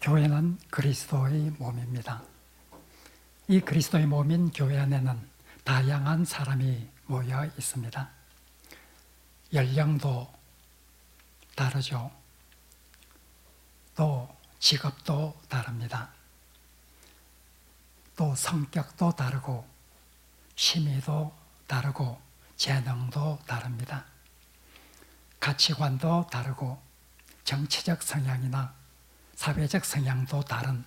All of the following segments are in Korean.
교회는 그리스도의 몸입니다. 이 그리스도의 몸인 교회 안에는 다양한 사람이 모여 있습니다. 연령도 다르죠. 또 직업도 다릅니다. 또 성격도 다르고 취미도 다르고 재능도 다릅니다. 가치관도 다르고 정치적 성향이나 사회적 성향도 다른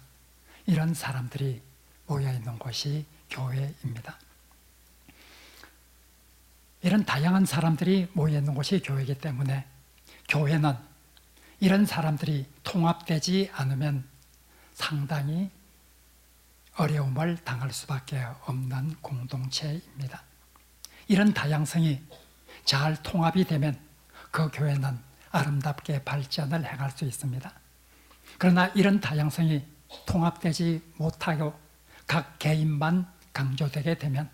이런 사람들이 모여 있는 곳이 교회입니다. 이런 다양한 사람들이 모여 있는 곳이 교회이기 때문에 교회는 이런 사람들이 통합되지 않으면 상당히 어려움을 당할 수밖에 없는 공동체입니다. 이런 다양성이 잘 통합이 되면 그 교회는 아름답게 발전을 행할 수 있습니다. 그러나 이런 다양성이 통합되지 못하고 각 개인만 강조되게 되면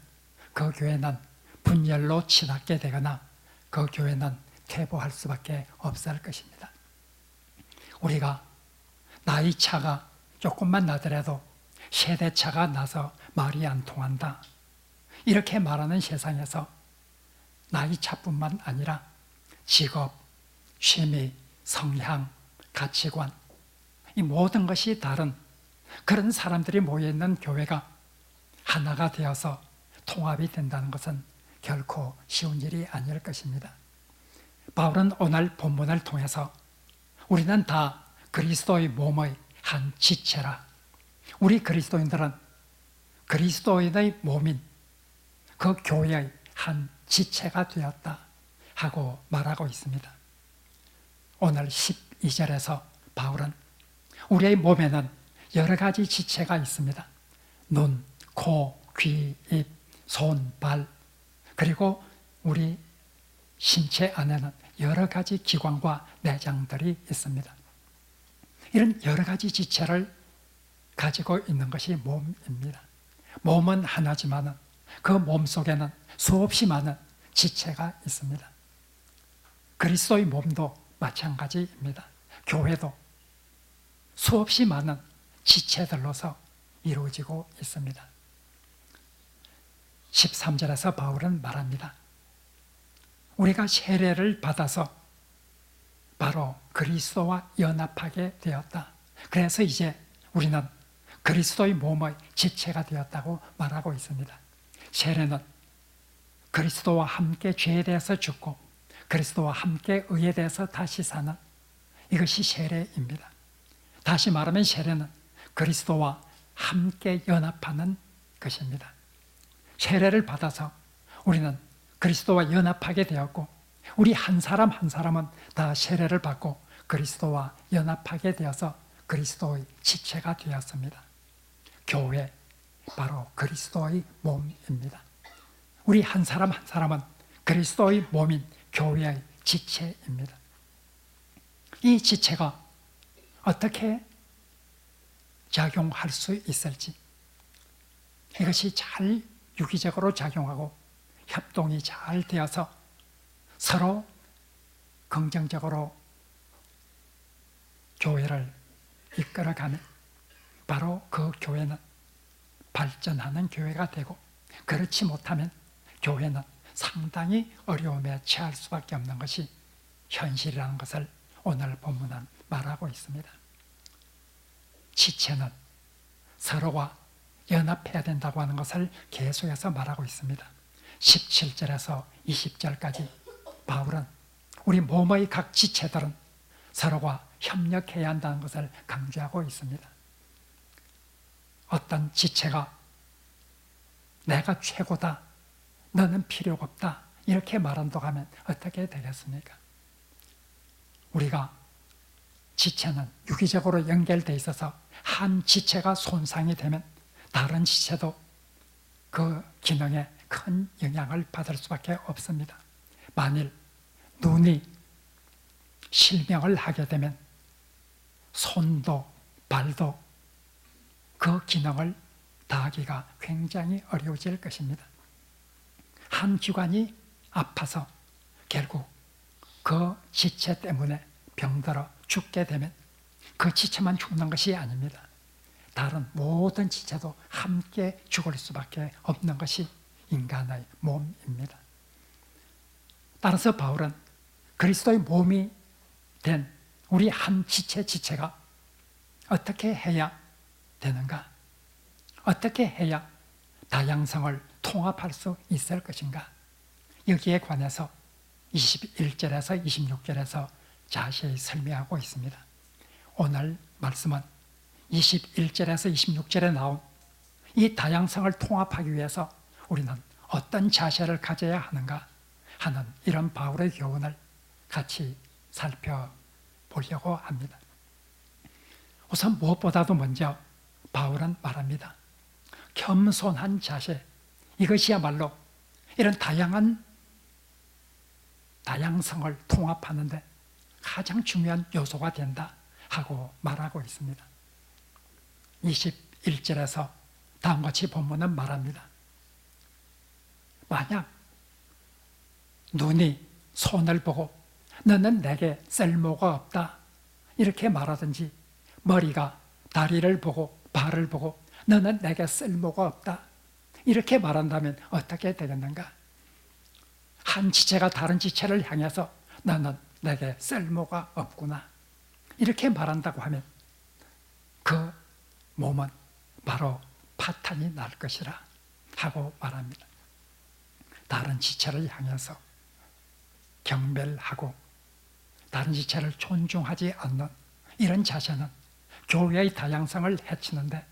그 교회는 분열로 치닫게 되거나 그 교회는 퇴보할 수밖에 없을 것입니다. 우리가 나이 차가 조금만 나더라도 세대 차가 나서 말이 안 통한다. 이렇게 말하는 세상에서 나이 차뿐만 아니라 직업, 취미, 성향, 가치관, 이 모든 것이 다른 그런 사람들이 모여있는 교회가 하나가 되어서 통합이 된다는 것은 결코 쉬운 일이 아닐 것입니다. 바울은 오늘 본문을 통해서 우리는 다 그리스도의 몸의 한 지체라. 우리 그리스도인들은 그리스도인의 몸인 그 교회의 한 지체가 되었다 하고 말하고 있습니다. 오늘 12절에서 바울은 우리의 몸에는 여러 가지 지체가 있습니다. 눈, 코, 귀, 입, 손, 발, 그리고 우리 신체 안에는 여러 가지 기관과 내장들이 있습니다. 이런 여러 가지 지체를 가지고 있는 것이 몸입니다. 몸은 하나지만 그몸 속에는 수없이 많은 지체가 있습니다. 그리스도의 몸도 마찬가지입니다. 교회도 수없이 많은 지체들로서 이루어지고 있습니다. 13절에서 바울은 말합니다. 우리가 세례를 받아서 바로 그리스도와 연합하게 되었다. 그래서 이제 우리는 그리스도의 몸의 지체가 되었다고 말하고 있습니다. 세례는 그리스도와 함께 죄에 대해서 죽고 그리스도와 함께 의에 대해서 다시 사는 이것이 세례입니다. 다시 말하면 세례는 그리스도와 함께 연합하는 것입니다. 세례를 받아서 우리는 그리스도와 연합하게 되었고 우리 한 사람 한 사람은 다 세례를 받고 그리스도와 연합하게 되어서 그리스도의 지체가 되었습니다. 교회 바로 그리스도의 몸입니다. 우리 한 사람 한 사람은 그리스도의 몸인 교회의 지체입니다. 이 지체가 어떻게 작용할 수 있을지. 이것이 잘 유기적으로 작용하고 협동이 잘 되어서 서로 긍정적으로 교회를 이끌어가면 바로 그 교회는 발전하는 교회가 되고 그렇지 못하면 교회는 상당히 어려움에 처할 수밖에 없는 것이 현실이라는 것을 오늘 본문은 말하고 있습니다. 지체는 서로와 연합해야 된다고 하는 것을 계속해서 말하고 있습니다. 17절에서 20절까지 바울은 우리 몸의 각 지체들은 서로가 협력해야 한다는 것을 강조하고 있습니다. 어떤 지체가 내가 최고다, 너는 필요가 없다, 이렇게 말한다고 하면 어떻게 되겠습니까? 우리가 지체는 유기적으로 연결되어 있어서 한 지체가 손상이 되면 다른 지체도 그 기능에 큰 영향을 받을 수밖에 없습니다. 만일 눈이 실명을 하게 되면 손도 발도 그 기능을 다하기가 굉장히 어려워질 것입니다. 한 기관이 아파서 결국 그 지체 때문에 병들어 죽게 되면 그 지체만 죽는 것이 아닙니다. 다른 모든 지체도 함께 죽을 수밖에 없는 것이 인간의 몸입니다. 따라서 바울은 그리스도의 몸이 된 우리 한 지체 지체가 어떻게 해야 되는가? 어떻게 해야 다양성을 통합할 수 있을 것인가? 여기에 관해서 21절에서 26절에서 자세히 설명하고 있습니다. 오늘 말씀은 21절에서 26절에 나온 이 다양성을 통합하기 위해서 우리는 어떤 자세를 가져야 하는가 하는 이런 바울의 교훈을 같이 살펴보려고 합니다. 우선 무엇보다도 먼저 바울은 말합니다. 겸손한 자세, 이것이야말로 이런 다양한 다양성을 통합하는데 가장 중요한 요소가 된다 하고 말하고 있습니다. 21절에서 다음 같이 본문은 말합니다. 만약 눈이 손을 보고 너는 내게 쓸모가 없다 이렇게 말하든지 머리가 다리를 보고 발을 보고 너는 내게 쓸모가 없다 이렇게 말한다면 어떻게 되겠는가? 한 지체가 다른 지체를 향해서 너는 내게 쓸모가 없구나 이렇게 말한다고 하면 그 몸은 바로 파탄이 날 것이라 하고 말합니다. 다른 지체를 향해서 경멸하고 다른 지체를 존중하지 않는 이런 자세는 교회의 다양성을 해치는데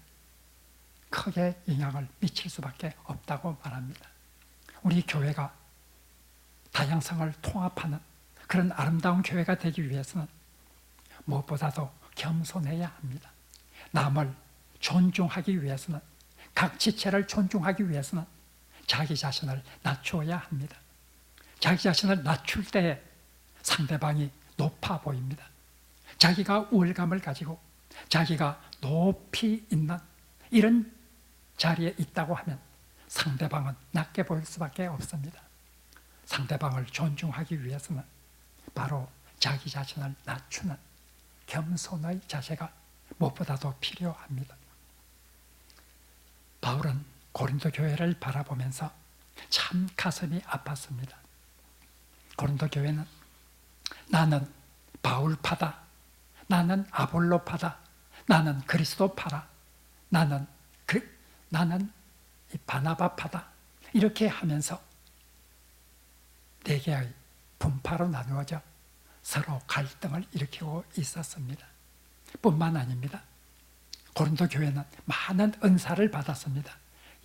크게 영향을 미칠 수밖에 없다고 말합니다. 우리 교회가 다양성을 통합하는 그런 아름다운 교회가 되기 위해서는 무엇보다도 겸손해야 합니다. 남을 존중하기 위해서는 각 지체를 존중하기 위해서는 자기 자신을 낮추어야 합니다. 자기 자신을 낮출 때 상대방이 높아 보입니다. 자기가 우월감을 가지고 자기가 높이 있는 이런 자리에 있다고 하면 상대방은 낮게 보일 수밖에 없습니다. 상대방을 존중하기 위해서는 바로 자기 자신을 낮추는 겸손의 자세가 무엇보다도 필요합니다. 바울은 고린도 교회를 바라보면서 참 가슴이 아팠습니다. 고린도 교회는 나는 바울파다, 나는 아볼로파다, 나는 그리스도파라, 나는 그 나는 바나바파다 이렇게 하면서 네 개의 분파로 나누어져 서로 갈등을 일으키고 있었습니다. 뿐만 아닙니다. 고린도 교회는 많은 은사를 받았습니다.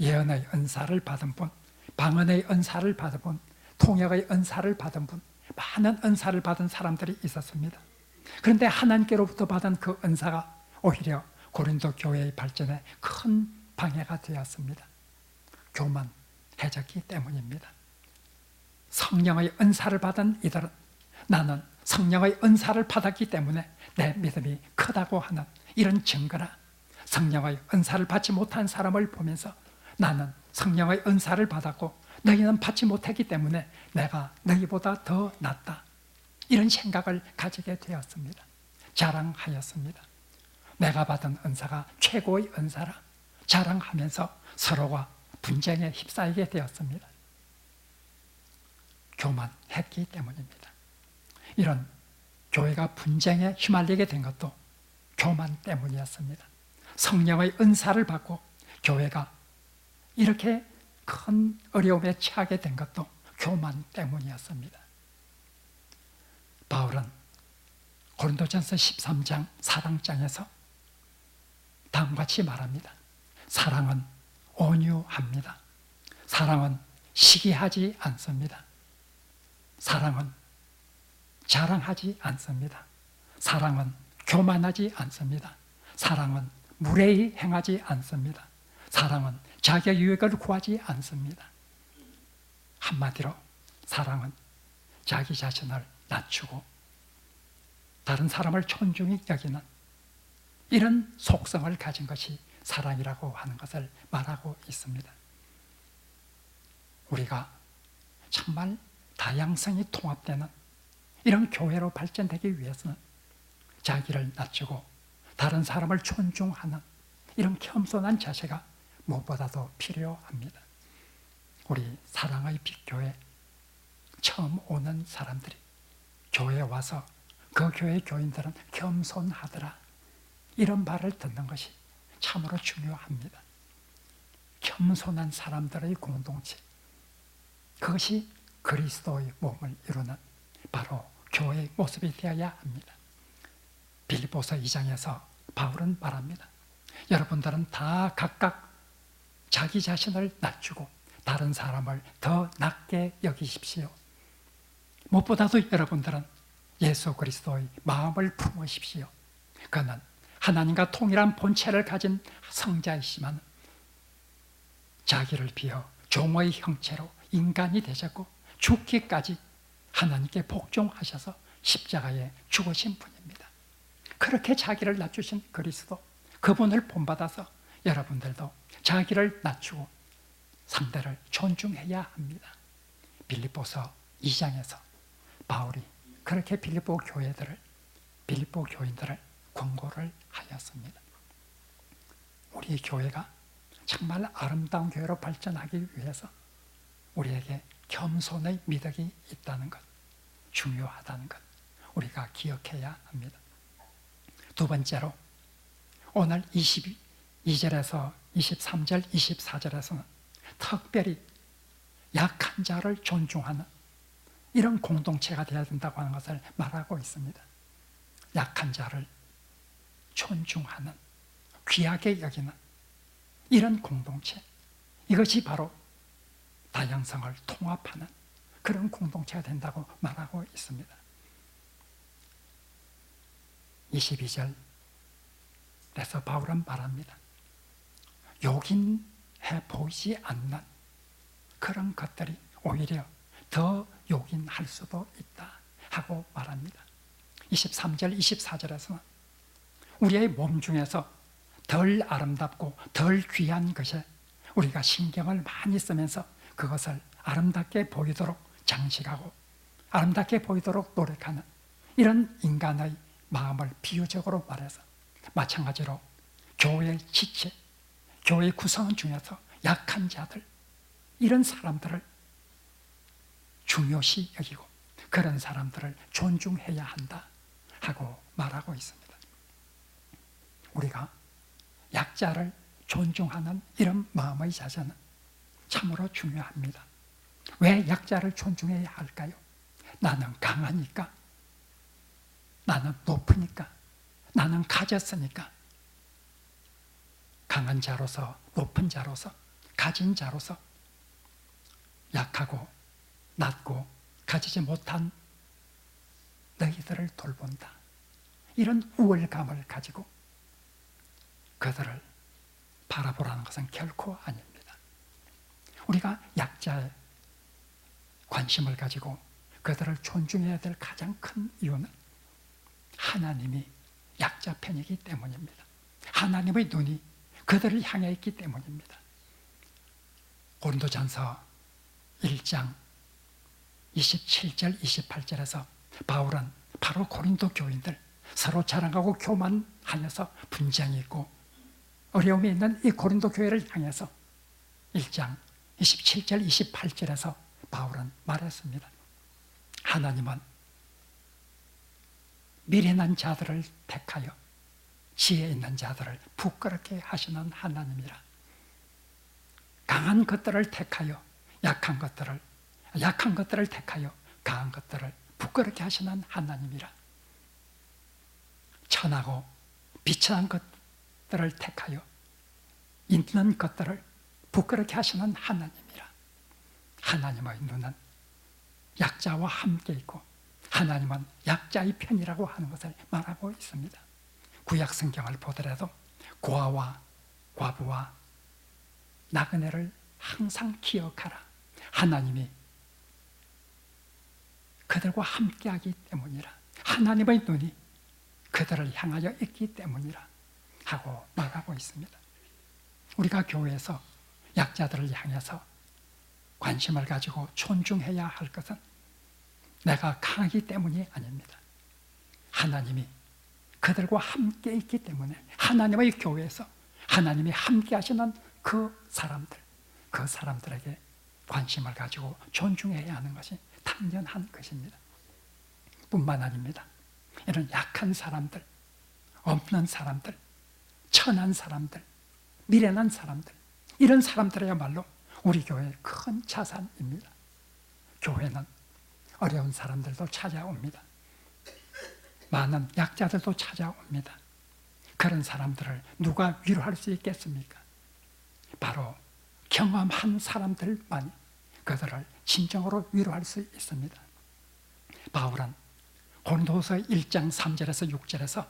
예언의 은사를 받은 분, 방언의 은사를 받은 분, 통역의 은사를 받은 분, 많은 은사를 받은 사람들이 있었습니다. 그런데 하나님께로부터 받은 그 은사가 오히려 고린도 교회의 발전에 큰 방해가 되었습니다. 교만 해졌기 때문입니다. 성령의 은사를 받은 이들은 나는 성령의 은사를 받았기 때문에 내 믿음이 크다고 하는 이런 증거나 성령의 은사를 받지 못한 사람을 보면서 나는 성령의 은사를 받았고 너희는 받지 못했기 때문에 내가 너희보다 더 낫다. 이런 생각을 가지게 되었습니다. 자랑하였습니다. 내가 받은 은사가 최고의 은사라 자랑하면서 서로가 분쟁에 휩싸이게 되었습니다. 교만했기 때문입니다. 이런 교회가 분쟁에 휘말리게 된 것도 교만 때문이었습니다. 성령의 은사를 받고 교회가 이렇게 큰 어려움에 처하게 된 것도 교만 때문이었습니다. 바울은 고린도전서 13장 4장에서 다음과 같이 말합니다. 사랑은 온유합니다. 사랑은 시기하지 않습니다. 사랑은 자랑하지 않습니다. 사랑은 교만하지 않습니다. 사랑은 무례히 행하지 않습니다. 사랑은 자기의 유익을 구하지 않습니다. 한마디로 사랑은 자기 자신을 낮추고 다른 사람을 존중히 여기는 이런 속성을 가진 것이 사랑이라고 하는 것을 말하고 있습니다. 우리가 정말 다양성이 통합되는 이런 교회로 발전되기 위해서는 자기를 낮추고 다른 사람을 존중하는 이런 겸손한 자세가 무엇보다도 필요합니다. 우리 사랑의 빛교회 처음 오는 사람들이 교회에 와서 그 교회 교인들은 겸손하더라. 이런 말을 듣는 것이 참으로 중요합니다. 겸손한 사람들의 공동체. 그것이 그리스도의 몸을 이루는 바로 교회의 모습이 되어야 합니다. 빌리보서 2장에서 바울은 말합니다. 여러분들은 다 각각 자기 자신을 낮추고 다른 사람을 더 낮게 여기십시오. 무엇보다도 여러분들은 예수 그리스도의 마음을 품으십시오. 그는 하나님과 통일한 본체를 가진 성자이시만 자기를 비어 종의 형체로 인간이 되셨고 죽기까지 하나님께 복종하셔서 십자가에 죽으신 분입니다. 그렇게 자기를 낮추신 그리스도 그분을 본받아서 여러분들도 자기를 낮추고 상대를 존중해야 합니다. 빌립보서 2장에서 바울이 그렇게 빌립보 교회들을 빌립보 교인들을 권고를 하였습니다. 우리 교회가 정말 아름다운 교회로 발전하기 위해서 우리에게 겸손의 미덕이 있다는 것, 중요하다는 것, 우리가 기억해야 합니다. 두 번째로, 오늘 22절에서 23절, 24절에서는 특별히 약한 자를 존중하는 이런 공동체가 되어야 된다고 하는 것을 말하고 있습니다. 약한 자를 존중하는, 귀하게 여기는 이런 공동체. 이것이 바로 다양성을 통합하는 그런 공동체가 된다고 말하고 있습니다. 22절에서 바울은 말합니다. 욕인해 보이지 않는 그런 것들이 오히려 더 욕인할 수도 있다 하고 말합니다. 23절, 24절에서는 우리의 몸 중에서 덜 아름답고 덜 귀한 것에 우리가 신경을 많이 쓰면서 그것을 아름답게 보이도록 장식하고 아름답게 보이도록 노력하는 이런 인간의 마음을 비유적으로 말해서 마찬가지로 교회의 지체, 교회 구성 중에서 약한 자들 이런 사람들을 중요시 여기고 그런 사람들을 존중해야 한다 하고 말하고 있습니다. 우리가 약자를 존중하는 이런 마음의 자세는 참으로 중요합니다. 왜 약자를 존중해야 할까요? 나는 강하니까, 나는 높으니까, 나는 가졌으니까. 강한 자로서, 높은 자로서, 가진 자로서, 약하고, 낮고, 가지지 못한 너희들을 돌본다. 이런 우월감을 가지고 그들을 바라보라는 것은 결코 아닙니다. 우리가 약자의 관심을 가지고 그들을 존중해야 될 가장 큰 이유는 하나님이 약자 편이기 때문입니다. 하나님의 눈이 그들을 향해 있기 때문입니다. 고린도전서 1장 27절 28절에서 바울은 바로 고린도 교인들 서로 자랑하고 교만하여서 분쟁이 있고 어려움이 있는 이 고린도 교회를 향해서 1장 27절 28절에서 바울은 말했습니다. 하나님은 미련한 자들을 택하여 지혜 있는 자들을 부끄럽게 하시는 하나님이라. 강한 것들을 택하여 약한 것들을 약한 것들을 택하여 강한 것들을 부끄럽게 하시는 하나님이라. 천하고 비천한 것들을 택하여 있는 것들을 부끄럽게 하시는 하나님이라. 하나님의 눈은 약자와 함께 있고 하나님은 약자의 편이라고 하는 것을 말하고 있습니다. 구약 성경을 보더라도 고아와 과부와 나그네를 항상 기억하라. 하나님이 그들과 함께하기 때문이라. 하나님의 눈이 그들을 향하여 있기 때문이라 하고 말하고 있습니다. 우리가 교회에서 약자들을 향해서 관심을 가지고 존중해야 할 것은 내가 강하기 때문이 아닙니다. 하나님이 그들과 함께 있기 때문에 하나님의 교회에서 하나님이 함께 하시는 그 사람들, 그 사람들에게 관심을 가지고 존중해야 하는 것이 당연한 것입니다. 뿐만 아닙니다. 이런 약한 사람들, 없는 사람들, 천한 사람들, 미련한 사람들, 이런 사람들이야말로 우리 교회의 큰 자산입니다. 교회는 어려운 사람들도 찾아옵니다. 많은 약자들도 찾아옵니다. 그런 사람들을 누가 위로할 수 있겠습니까? 바로 경험한 사람들만이 그들을 진정으로 위로할 수 있습니다. 바울은 고린도서 1장 3절에서 6절에서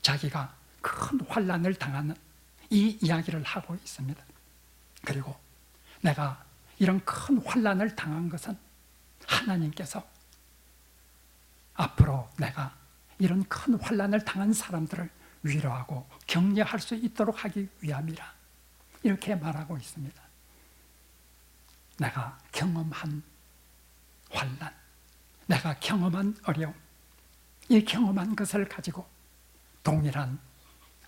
자기가 큰 환란을 당하는 이 이야기를 하고 있습니다. 그리고 내가 이런 큰 환란을 당한 것은 하나님께서 앞으로 내가 이런 큰 환란을 당한 사람들을 위로하고 격려할 수 있도록 하기 위함이라 이렇게 말하고 있습니다. 내가 경험한 환란, 내가 경험한 어려움, 이 경험한 것을 가지고 동일한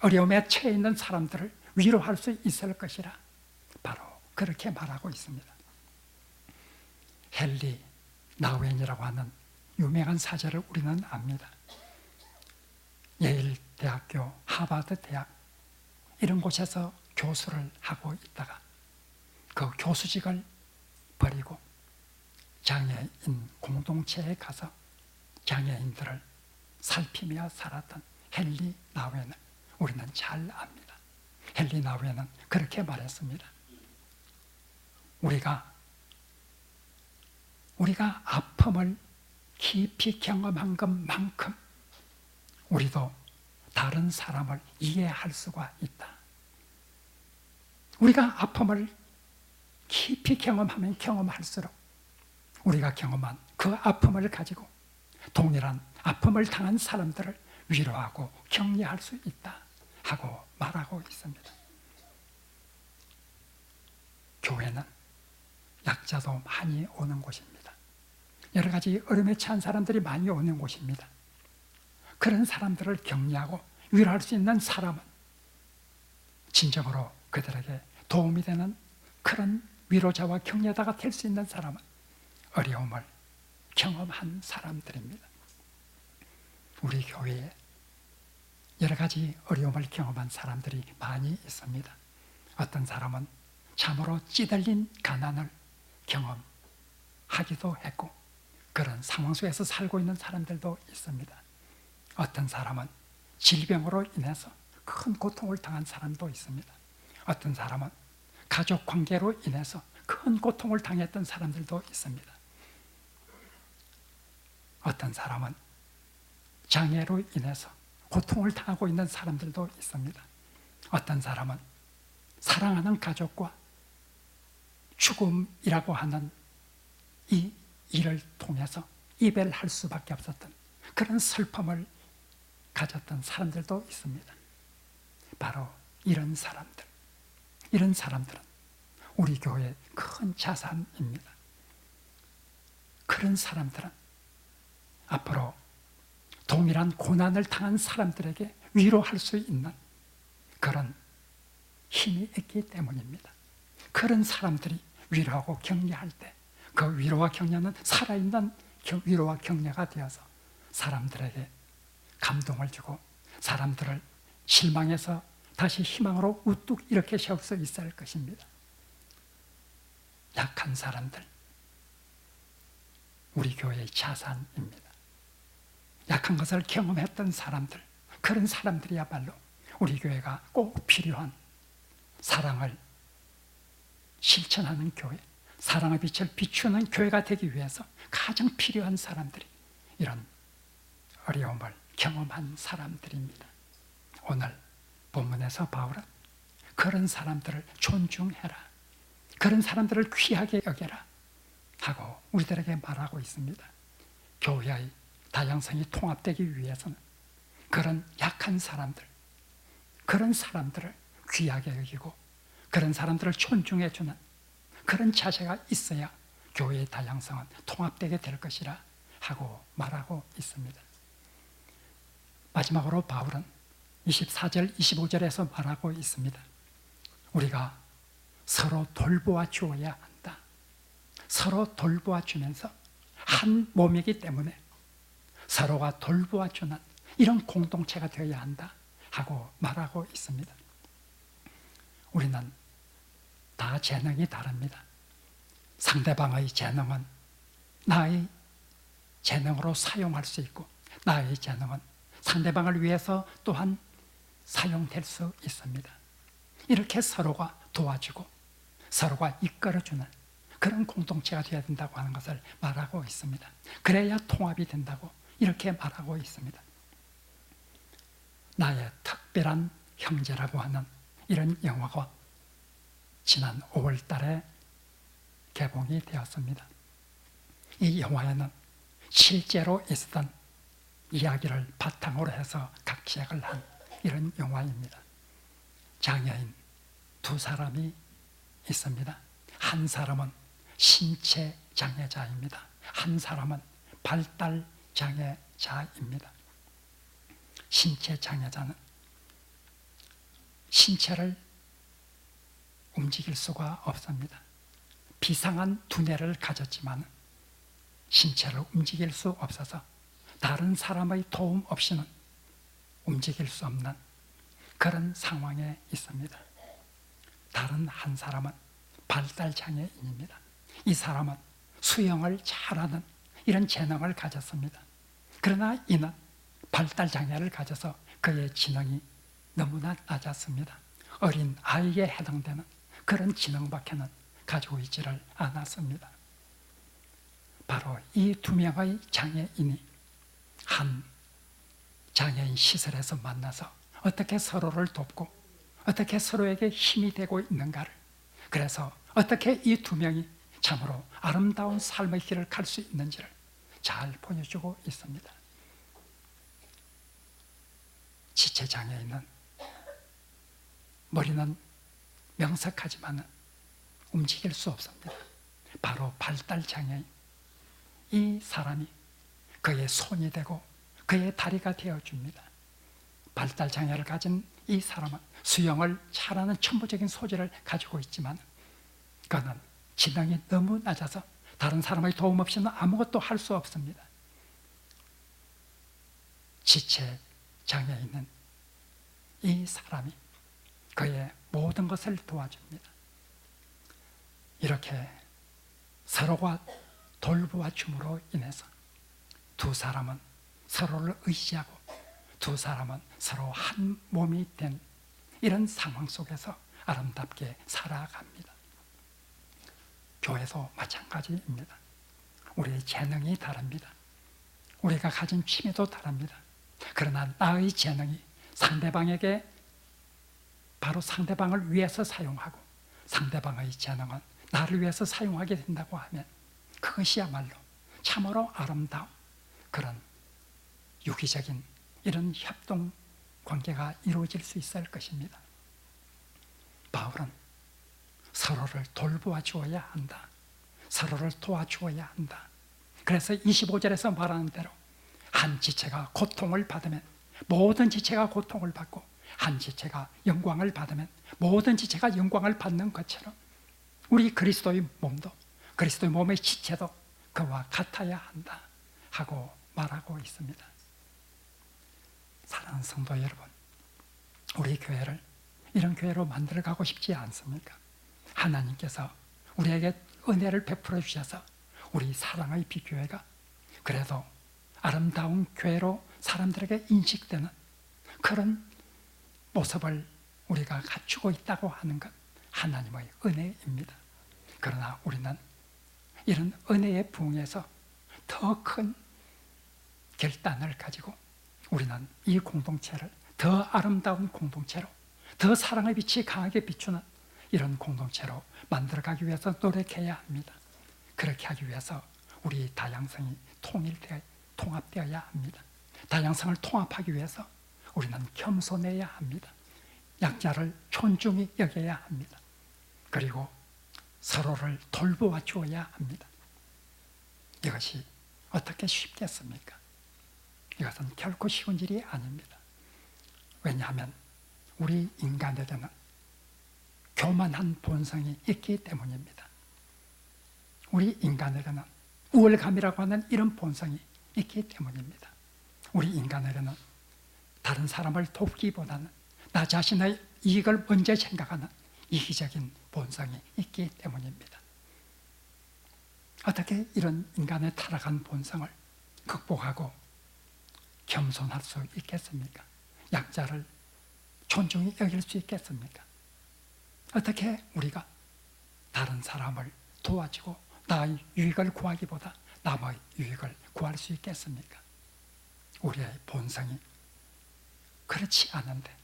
어려움에 처해 있는 사람들을 위로할 수 있을 것이라 그렇게 말하고 있습니다. 헨리 나우엔이라고 하는 유명한 사제를 우리는 압니다. 예일 대학교, 하버드 대학 이런 곳에서 교수를 하고 있다가 그 교수직을 버리고 장애인 공동체에 가서 장애인들을 살피며 살았던 헨리 나우엔을 우리는 잘 압니다. 헨리 나우엔은 그렇게 말했습니다. 우리가 우리가 아픔을 깊이 경험한 것만큼 우리도 다른 사람을 이해할 수가 있다. 우리가 아픔을 깊이 경험하면 경험할수록 우리가 경험한 그 아픔을 가지고 동일한 아픔을 당한 사람들을 위로하고 격려할 수 있다 하고 말하고 있습니다. 교회는 약자도 많이 오는 곳입니다. 여러 가지 어려움에 처한 사람들이 많이 오는 곳입니다. 그런 사람들을 격려하고 위로할 수 있는 사람은 진정으로 그들에게 도움이 되는 그런 위로자와 격려자가 될 수 있는 사람은 어려움을 경험한 사람들입니다. 우리 교회에 여러 가지 어려움을 경험한 사람들이 많이 있습니다. 어떤 사람은 참으로 찌들린 가난을 경험하기도 했고 그런 상황 속에서 살고 있는 사람들도 있습니다. 어떤 사람은 질병으로 인해서 큰 고통을 당한 사람도 있습니다. 어떤 사람은 가족 관계로 인해서 큰 고통을 당했던 사람들도 있습니다. 어떤 사람은 장애로 인해서 고통을 당하고 있는 사람들도 있습니다. 어떤 사람은 사랑하는 가족과 죽음이라고 하는 이 일을 통해서 이별할 수밖에 없었던 그런 슬픔을 가졌던 사람들도 있습니다. 바로 이런 사람들, 이런 사람들은 우리 교회의 큰 자산입니다. 그런 사람들은 앞으로 동일한 고난을 당한 사람들에게 위로할 수 있는 그런 힘이 있기 때문입니다. 그런 사람들이 위로하고 격려할 때 그 위로와 격려는 살아있는 위로와 격려가 되어서 사람들에게 감동을 주고 사람들을 실망해서 다시 희망으로 우뚝 이렇게 세울 수 있을 것입니다. 약한 사람들, 우리 교회의 자산입니다. 약한 것을 경험했던 사람들, 그런 사람들이야말로 우리 교회가 꼭 필요한 사랑을 실천하는 교회, 사랑의 빛을 비추는 교회가 되기 위해서 가장 필요한 사람들이 이런 어려움을 경험한 사람들입니다. 오늘 본문에서 바울은 그런 사람들을 존중해라. 그런 사람들을 귀하게 여겨라. 하고 우리들에게 말하고 있습니다. 교회의 다양성이 통합되기 위해서는 그런 약한 사람들, 그런 사람들을 귀하게 여기고 그런 사람들을 존중해 주는 그런 자세가 있어야 교회의 다양성은 통합되게 될 것이라 하고 말하고 있습니다. 마지막으로 바울은 24절, 25절에서 말하고 있습니다. 우리가 서로 돌보아 주어야 한다. 서로 돌보아 주면서 한 몸이기 때문에 서로가 돌보아 주는 이런 공동체가 되어야 한다 하고 말하고 있습니다. 우리는 다 재능이 다릅니다. 상대방의 재능은 나의 재능으로 사용할 수 있고 나의 재능은 상대방을 위해서 또한 사용될 수 있습니다. 이렇게 서로가 도와주고 서로가 이끌어주는 그런 공동체가 되어야 된다고 하는 것을 말하고 있습니다. 그래야 통합이 된다고 이렇게 말하고 있습니다. 나의 특별한 형제라고 하는 이런 영화가 지난 5월 달에 개봉이 되었습니다. 이 영화에는 실제로 있었던 이야기를 바탕으로 해서 각색을 한 이런 영화입니다. 장애인 두 사람이 있습니다. 한 사람은 신체 장애자입니다. 한 사람은 발달 장애자입니다. 신체 장애자는 신체를 움직일 수가 없습니다. 비상한 두뇌를 가졌지만 신체를 움직일 수 없어서 다른 사람의 도움 없이는 움직일 수 없는 그런 상황에 있습니다. 다른 한 사람은 발달 장애인입니다. 이 사람은 수영을 잘하는 이런 재능을 가졌습니다. 그러나 이는 발달 장애를 가져서 그의 지능이 너무나 낮았습니다. 어린 아이에 해당되는 그런 지능밖에는 가지고 있지를 않았습니다. 바로 이 두 명의 장애인이 한 장애인 시설에서 만나서 어떻게 서로를 돕고 어떻게 서로에게 힘이 되고 있는가를 그래서 어떻게 이 두 명이 참으로 아름다운 삶의 길을 갈 수 있는지를 잘 보여주고 있습니다. 지체 장애인은 머리는 명석하지만 움직일 수 없습니다. 바로 발달 장애인 이 사람이 그의 손이 되고 그의 다리가 되어 줍니다. 발달 장애를 가진 이 사람은 수영을 잘하는 천부적인 소질을 가지고 있지만 그는 지능이 너무 낮아서 다른 사람의 도움 없이는 아무것도 할 수 없습니다. 지체 장애 있는 이 사람이 그의 모든 것을 도와줍니다. 이렇게 서로가 돌보아 줌으로 인해서 두 사람은 서로를 의지하고 두 사람은 서로 한 몸이 된 이런 상황 속에서 아름답게 살아갑니다. 교회도 마찬가지입니다. 우리의 재능이 다릅니다. 우리가 가진 취미도 다릅니다. 그러나 나의 재능이 상대방에게 바로 상대방을 위해서 사용하고 상대방의 재능은 나를 위해서 사용하게 된다고 하면 그것이야말로 참으로 아름다운 그런 유기적인 이런 협동 관계가 이루어질 수 있을 것입니다. 바울은 서로를 돌보아 주어야 한다. 서로를 도와주어야 한다. 그래서 25절에서 말하는 대로 한 지체가 고통을 받으면 모든 지체가 고통을 받고 한 지체가 영광을 받으면 모든 지체가 영광을 받는 것처럼 우리 그리스도의 몸도 그리스도의 몸의 지체도 그와 같아야 한다 하고 말하고 있습니다. 사랑하는 성도 여러분, 우리 교회를 이런 교회로 만들어 가고 싶지 않습니까? 하나님께서 우리에게 은혜를 베풀어 주셔서 우리 사랑의 비교회가 그래도 아름다운 교회로 사람들에게 인식되는 그런 모습을 우리가 갖추고 있다고 하는 것 하나님의 은혜입니다. 그러나 우리는 이런 은혜의 부흥에서 더 큰 결단을 가지고 우리는 이 공동체를 더 아름다운 공동체로 더 사랑의 빛이 강하게 비추는 이런 공동체로 만들어가기 위해서 노력해야 합니다. 그렇게 하기 위해서 우리 다양성이 통일되어 통합되어야 합니다. 다양성을 통합하기 위해서 우리는 겸손해야 합니다. 약자를 존중히 여겨야 합니다. 그리고 서로를 돌보아 주어야 합니다. 이것이 어떻게 쉽겠습니까? 이것은 결코 쉬운 일이 아닙니다. 왜냐하면 우리 인간에게는 교만한 본성이 있기 때문입니다. 우리 인간에게는 우월감이라고 하는 이런 본성이 있기 때문입니다. 우리 인간에게는 다른 사람을 돕기보다는 나 자신의 이익을 먼저 생각하는 이기적인 본성이 있기 때문입니다. 어떻게 이런 인간의 타락한 본성을 극복하고 겸손할 수 있겠습니까? 약자를 존중히 여길 수 있겠습니까? 어떻게 우리가 다른 사람을 도와주고 나의 유익을 구하기보다 남의 유익을 구할 수 있겠습니까? 우리의 본성이 그렇지 않은데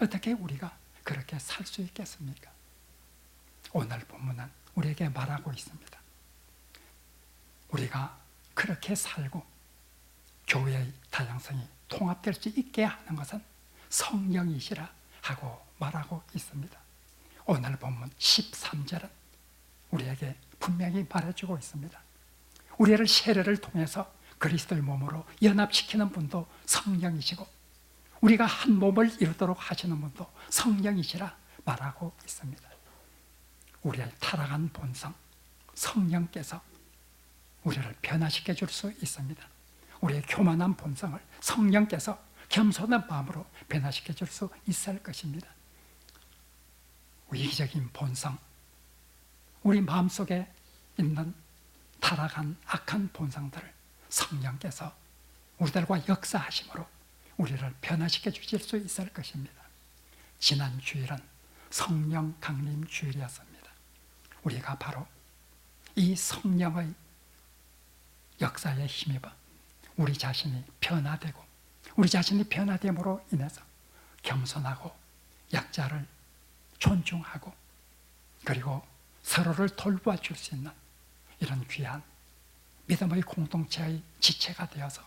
어떻게 우리가 그렇게 살 수 있겠습니까? 오늘 본문은 우리에게 말하고 있습니다. 우리가 그렇게 살고 교회의 다양성이 통합될 수 있게 하는 것은 성령이시라 하고 말하고 있습니다. 오늘 본문 13절은 우리에게 분명히 말해주고 있습니다. 우리를 세례를 통해서 그리스도의 몸으로 연합시키는 분도 성령이시고 우리가 한 몸을 이루도록 하시는 분도 성령이시라 말하고 있습니다. 우리의 타락한 본성, 성령께서 우리를 변화시켜 줄 수 있습니다. 우리의 교만한 본성을 성령께서 겸손한 마음으로 변화시켜 줄 수 있을 것입니다. 위기적인 본성, 우리 마음속에 있는 타락한 악한 본성들을 성령께서 우리들과 역사하심으로 우리를 변화시켜 주실 수 있을 것입니다. 지난 주일은 성령 강림 주일이었습니다. 우리가 바로 이 성령의 역사에 힘입어 우리 자신이 변화되고 우리 자신이 변화됨으로 인해서 겸손하고 약자를 존중하고 그리고 서로를 돌보아 줄 수 있는 이런 귀한 믿음의 공동체의 지체가 되어서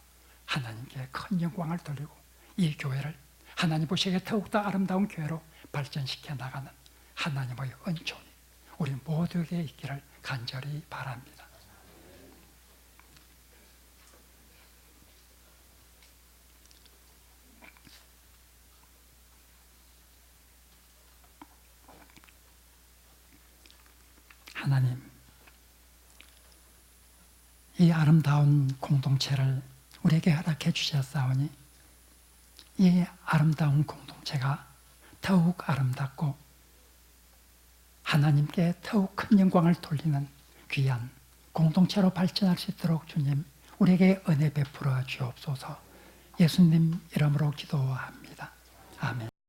하나님께 큰 영광을 돌리고 이 교회를 하나님 보시기에 더욱더 아름다운 교회로 발전시켜 나가는 하나님의 은총이 우리 모두에게 있기를 간절히 바랍니다. 하나님, 이 아름다운 공동체를 우리에게 허락해 주셨사오니 이 아름다운 공동체가 더욱 아름답고 하나님께 더욱 큰 영광을 돌리는 귀한 공동체로 발전할 수 있도록 주님 우리에게 은혜 베풀어 주옵소서 예수님 이름으로 기도합니다. 아멘.